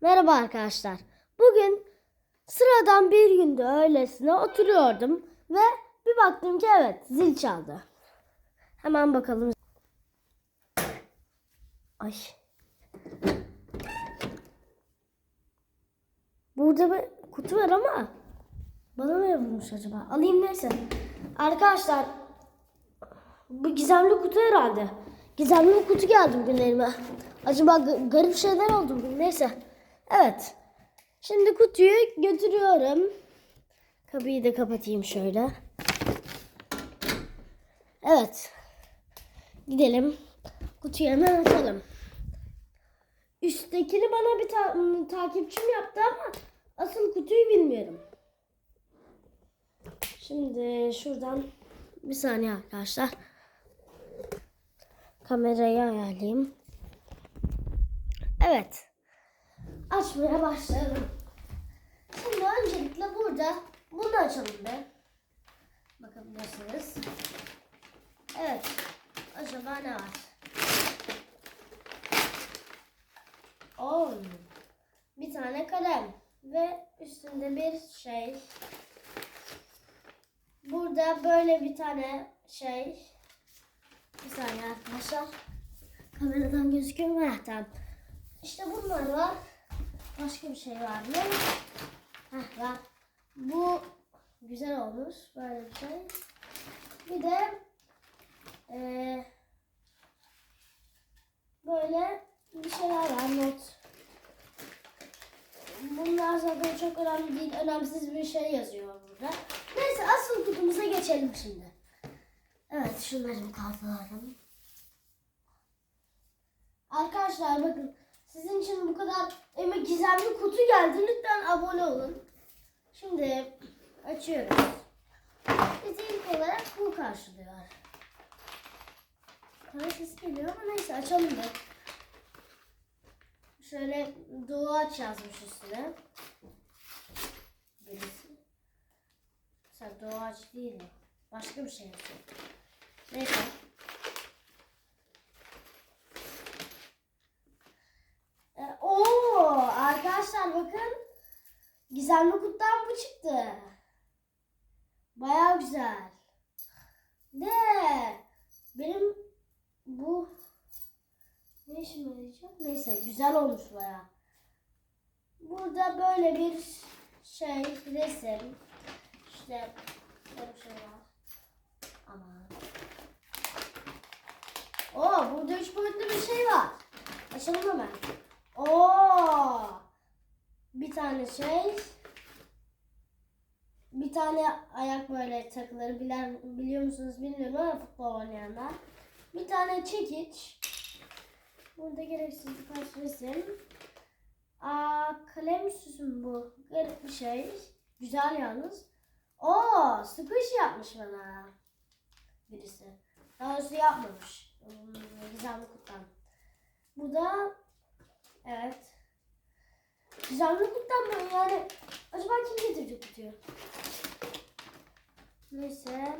Merhaba arkadaşlar. Bugün sıradan bir günde öylesine oturuyordum ve bir baktım ki evet zil çaldı. Hemen bakalım. Ay. Burada bir kutu var ama bana mı yapılmış acaba? Alayım neyse. Arkadaşlar bu gizemli kutu herhalde. Gizemli bir kutu geldi bugün elime. Acaba ga- garip şeyler oldu bugün. Neyse. Evet. Şimdi kutuyu götürüyorum. Kapıyı da kapatayım şöyle. Evet. Gidelim. Kutuyu hemen açalım. Üsttekini bana bir ta- ım, takipçim yaptı ama asıl kutuyu bilmiyorum. Şimdi şuradan bir saniye arkadaşlar. Kamerayı ayarlayayım. Evet. Açmaya başlayalım. Şimdi öncelikle burada bunu açalım be. Bakabilirsiniz. Evet. Acaba ne var? Oo. Bir tane kalem ve üstünde bir şey. Burada böyle bir tane şey. Bir saniye arkadaşlar. Kameradan gözüküyor mu? Tamam. İşte bunlar var. Başka bir şey var mı? Heh, var. Bu güzel olmuş. Böyle bir şey. Bir de eee, böyle bir şeyler var. Not. Bunlar zaten çok önemli değil. Önemsiz bir şey yazıyor burada. Neyse asıl kutumuza geçelim şimdi. Evet şunları bir kaldıralım. Arkadaşlar bakın sizin için bu kadar eme gizemli kutu geldi. Lütfen abone olun. Şimdi açıyoruz. Bizi ilk olarak bu karşılıyor. Kara ses geliyor ama neyse açalım da. Şöyle doğaç yazmış üstüne. Birisi. Mesela doğaç değil mi? Başka bir şey yazıyor. Neyse. E, Oo, arkadaşlar bakın. Gizemli kutudan bu çıktı. Baya güzel. De benim bu ne işime yarayacak? Neyse güzel olmuş baya. Burada böyle bir şey resim. İşte böyle şey var. Aman. Oo burada üç boyutlu bir şey var. Açalım hemen. Oo. Bir tane şey. Bir tane ayak böyle takıları bilen biliyor musunuz bilmiyorum ama futbol oynayanlar. Bir tane çekiç. Burada gereksiz birkaç resim. Aa, kalem süsü mü bu? Garip bir şey. Güzel yalnız. Oo, squish yapmış bana. Birisi. Daha doğrusu yapmamış. Hmm, Gizemli kutan. Bu da evet. Gizemli kutan mı? Yani acaba kim getirecek kutuyu? Neyse.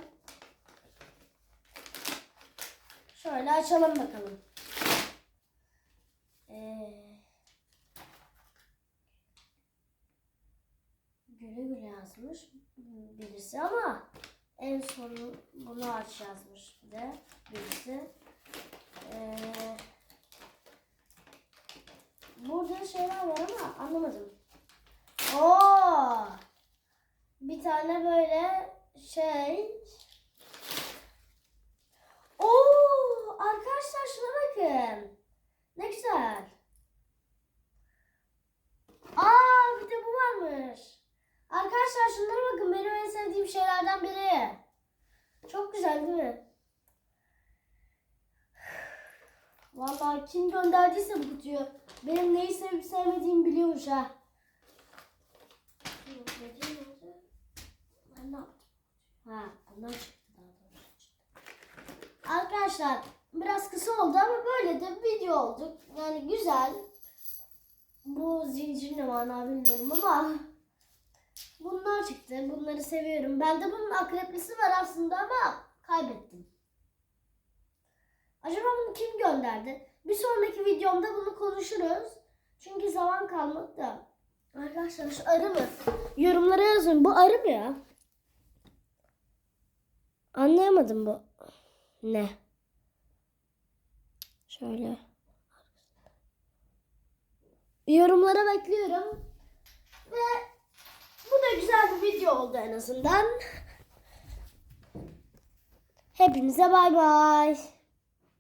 Şöyle açalım bakalım. Ee, güle güle yazmış birisi ama en son bunu aç yazmış bir de birisi. Ee, burada şeyler var ama anlamadım. Oo! Bir tane böyle şey. Oo! Arkadaşlar şuna bakın. Ne güzel. Aa bir de bu varmış. Arkadaşlar şunlara bakın benim en sevdiğim şeylerden biri. Çok güzel değil mi? Vallahi kim gönderdiyse bu kutuyu benim neyi sevip sevmediğimi biliyormuş ha. Ne yaptım? Ha, bundan çıktı daha doğrusu. Arkadaşlar biraz kısa oldu ama böyle de video oldu. Yani güzel. Bu zincir ne mana bilmiyorum ama bunlar çıktı. Bunları seviyorum. Bende bunun akreplisi var aslında ama kaybettim. Acaba bunu kim gönderdi? Bir sonraki videomda bunu konuşuruz. Çünkü zaman kalmadı da. Arkadaşlar şu arı mı? Yorumlara yazın. Bu arı mı ya? Anlayamadım bu. Ne? Şöyle. Yorumlara bekliyorum. Ve bu da güzel bir video oldu en azından. Hepinize bay bay.